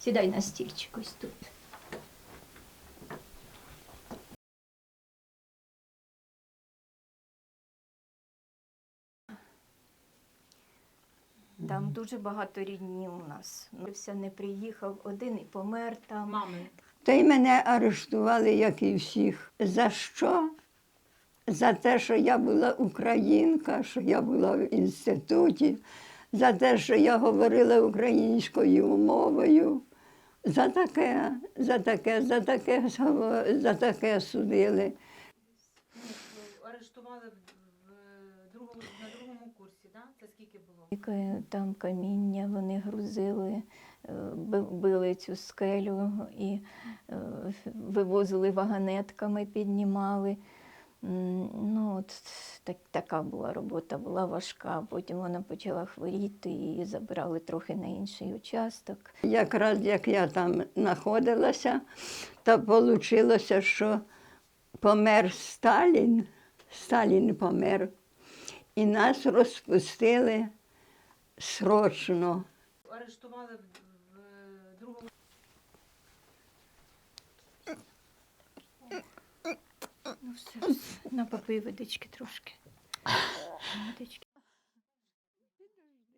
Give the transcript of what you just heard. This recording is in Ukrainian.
Сідай на стільчик ось тут. Там дуже багато рідні у нас. Все не приїхав, один і помер там. Мами. Та й мене арештували, як і всіх. За що? За те, що я була українка, що я була в інституті, за те, що я говорила українською мовою. За таке, за таке, за таке, за таке судили. Арештували в, другому, на другому курсі, да? Це скільки було? Яке Там каміння вони грузили, е, били цю скелю і е, вивозили вагонетками, піднімали. Ну, от так, така була робота, була важка. Потім вона почала хворіти і забирали трохи на інший участок. Якраз як я там знаходилася, то вийшло, що помер Сталін, Сталін помер, і нас розпустили срочно. Арештували в, в другому все, все. Напопий водички трошки.